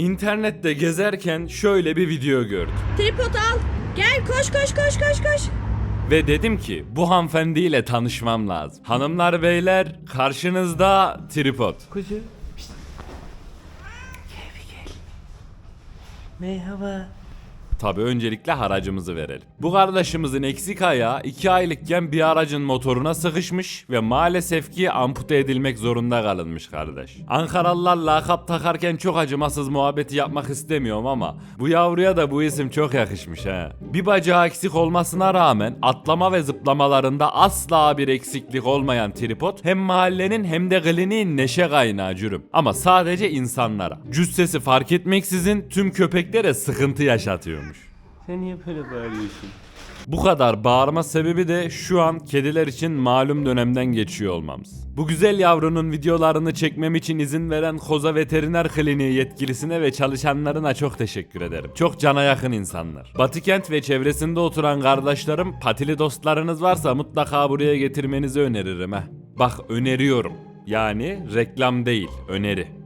İnternette gezerken şöyle bir video gördüm. Tripod al. Gel koş koş koş koş koş. Ve dedim ki bu hanımefendiyle tanışmam lazım. Hanımlar beyler karşınızda tripod. Kuzu. Pişt. Gel bir gel. Merhaba. Tabi öncelikle haracımızı verelim. Bu kardeşimizin eksik ayağı 2 aylıkken bir aracın motoruna sıkışmış ve maalesef ki ampute edilmek zorunda kalınmış kardeş. Ankaralılar lakap takarken çok acımasız muhabbeti yapmak istemiyorum ama bu yavruya da bu isim çok yakışmış he. Bir bacağı eksik olmasına rağmen atlama ve zıplamalarında asla bir eksiklik olmayan tripod hem mahallenin hem de kliniğin neşe kaynağı cürüm. Ama sadece insanlara. Cüssesi fark etmeksizin tüm köpeklere sıkıntı yaşatıyormuş. Sen niye böyle bağırıyorsun? Bu kadar bağırma sebebi de şu an kediler için malum dönemden geçiyor olmamız. Bu güzel yavrunun videolarını çekmem için izin veren Koza Veteriner Kliniği yetkilisine ve çalışanlarına çok teşekkür ederim. Çok cana yakın insanlar. Batıkent ve çevresinde oturan kardeşlerim, patili dostlarınız varsa mutlaka buraya getirmenizi öneririm ha. Bak öneriyorum. Yani reklam değil, öneri.